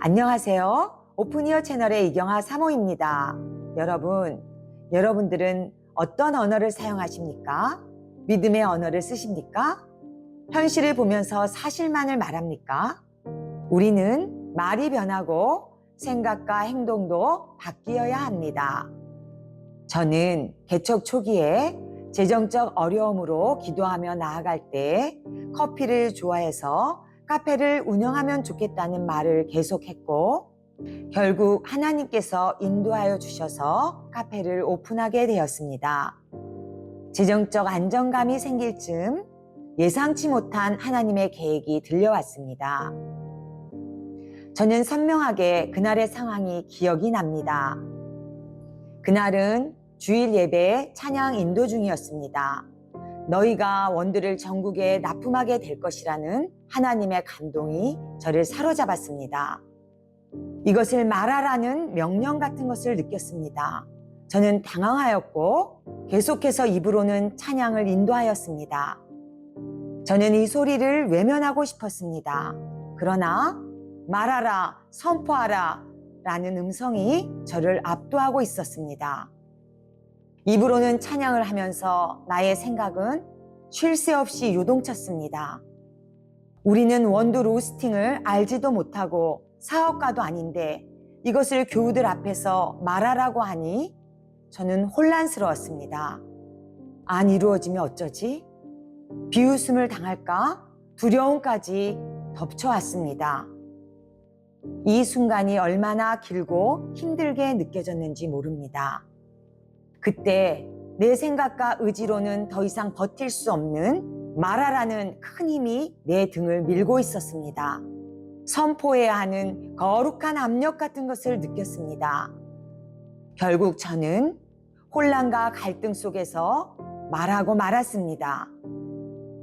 안녕하세요. 오픈이어 채널의 이경아 사모입니다. 여러분, 여러분들은 어떤 언어를 사용하십니까? 믿음의 언어를 쓰십니까? 현실을 보면서 사실만을 말합니까? 우리는 말이 변하고 생각과 행동도 바뀌어야 합니다. 저는 개척 초기에 재정적 어려움으로 기도하며 나아갈 때 커피를 좋아해서 카페를 운영하면 좋겠다는 말을 계속했고 결국 하나님께서 인도하여 주셔서 카페를 오픈하게 되었습니다. 재정적 안정감이 생길 즈음 예상치 못한 하나님의 계획이 들려왔습니다. 저는 선명하게 그날의 상황이 기억이 납니다. 그날은 주일 예배에 찬양 인도 중이었습니다. 너희가 원두를 전국에 납품하게 될 것이라는 하나님의 감동이 저를 사로잡았습니다. 이것을 말하라는 명령 같은 것을 느꼈습니다. 저는 당황하였고 계속해서 입으로는 찬양을 인도하였습니다. 저는 이 소리를 외면하고 싶었습니다. 그러나 말하라, 선포하라 라는 음성이 저를 압도하고 있었습니다. 입으로는 찬양을 하면서 나의 생각은 쉴 새 없이 요동쳤습니다. 우리는 원두 로스팅을 알지도 못하고 사업가도 아닌데 이것을 교우들 앞에서 말하라고 하니 저는 혼란스러웠습니다. 안 이루어지면 어쩌지? 비웃음을 당할까? 두려움까지 덮쳐왔습니다. 이 순간이 얼마나 길고 힘들게 느껴졌는지 모릅니다. 그때 내 생각과 의지로는 더 이상 버틸 수 없는 말하라는 큰 힘이 내 등을 밀고 있었습니다. 선포해야 하는 거룩한 압력 같은 것을 느꼈습니다. 결국 저는 혼란과 갈등 속에서 말하고 말았습니다.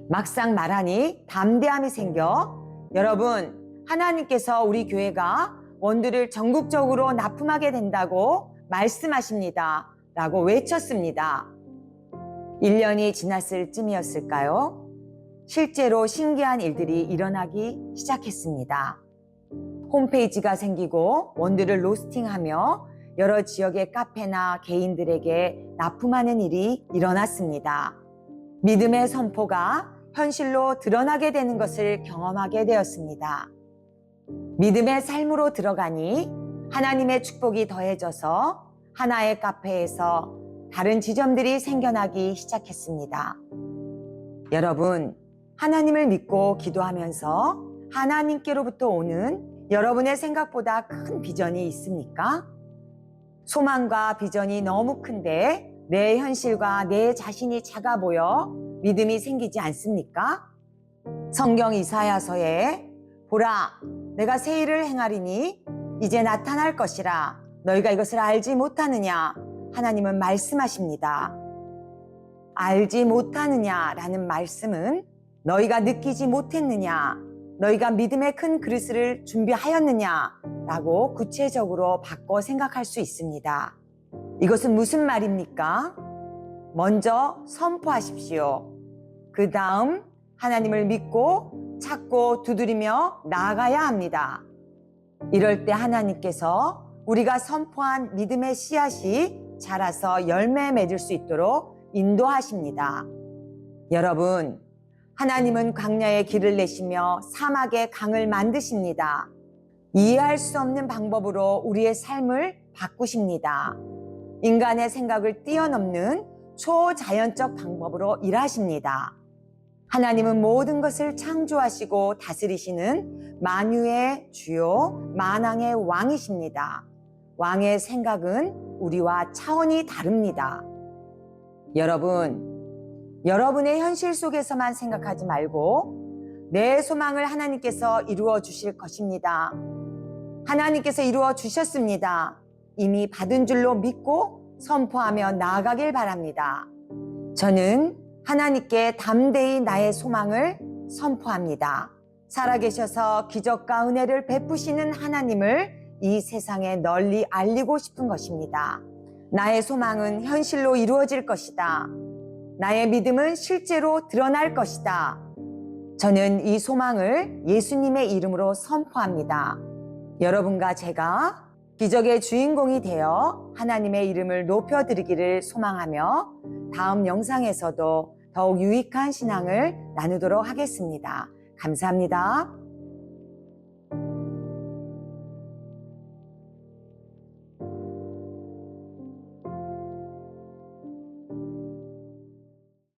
막상 말하니 담대함이 생겨 여러분 하나님께서 우리 교회가 원두를 전국적으로 납품하게 된다고 말씀하십니다. 라고 외쳤습니다. 1년이 지났을 쯤이었을까요? 실제로 신기한 일들이 일어나기 시작했습니다. 홈페이지가 생기고 원두를 로스팅하며 여러 지역의 카페나 개인들에게 납품하는 일이 일어났습니다. 믿음의 선포가 현실로 드러나게 되는 것을 경험하게 되었습니다. 믿음의 삶으로 들어가니 하나님의 축복이 더해져서 하나의 카페에서 다른 지점들이 생겨나기 시작했습니다. 여러분, 하나님을 믿고 기도하면서 하나님께로부터 오는 여러분의 생각보다 큰 비전이 있습니까? 소망과 비전이 너무 큰데 내 현실과 내 자신이 작아 보여 믿음이 생기지 않습니까? 성경 이사야서에 보라 내가 새 일을 행하리니 이제 나타날 것이라 너희가 이것을 알지 못하느냐 하나님은 말씀하십니다. 알지 못하느냐라는 말씀은 너희가 느끼지 못했느냐 너희가 믿음의 큰 그릇을 준비하였느냐라고 구체적으로 바꿔 생각할 수 있습니다. 이것은 무슨 말입니까? 먼저 선포하십시오. 그 다음 하나님을 믿고 찾고 두드리며 나아가야 합니다. 이럴 때 하나님께서 우리가 선포한 믿음의 씨앗이 자라서 열매 맺을 수 있도록 인도하십니다. 여러분, 하나님은 광야에 길을 내시며 사막에 강을 만드십니다. 이해할 수 없는 방법으로 우리의 삶을 바꾸십니다. 인간의 생각을 뛰어넘는 초자연적 방법으로 일하십니다. 하나님은 모든 것을 창조하시고 다스리시는 만유의 주요 만왕의 왕이십니다. 왕의 생각은 우리와 차원이 다릅니다. 여러분, 여러분의 현실 속에서만 생각하지 말고 내 소망을 하나님께서 이루어 주실 것입니다. 하나님께서 이루어 주셨습니다. 이미 받은 줄로 믿고 선포하며 나아가길 바랍니다. 저는 하나님께 담대히 나의 소망을 선포합니다. 살아계셔서 기적과 은혜를 베푸시는 하나님을 이 세상에 널리 알리고 싶은 것입니다. 나의 소망은 현실로 이루어질 것이다. 나의 믿음은 실제로 드러날 것이다. 저는 이 소망을 예수님의 이름으로 선포합니다. 여러분과 제가 기적의 주인공이 되어 하나님의 이름을 높여드리기를 소망하며 다음 영상에서도 더욱 유익한 신앙을 나누도록 하겠습니다. 감사합니다.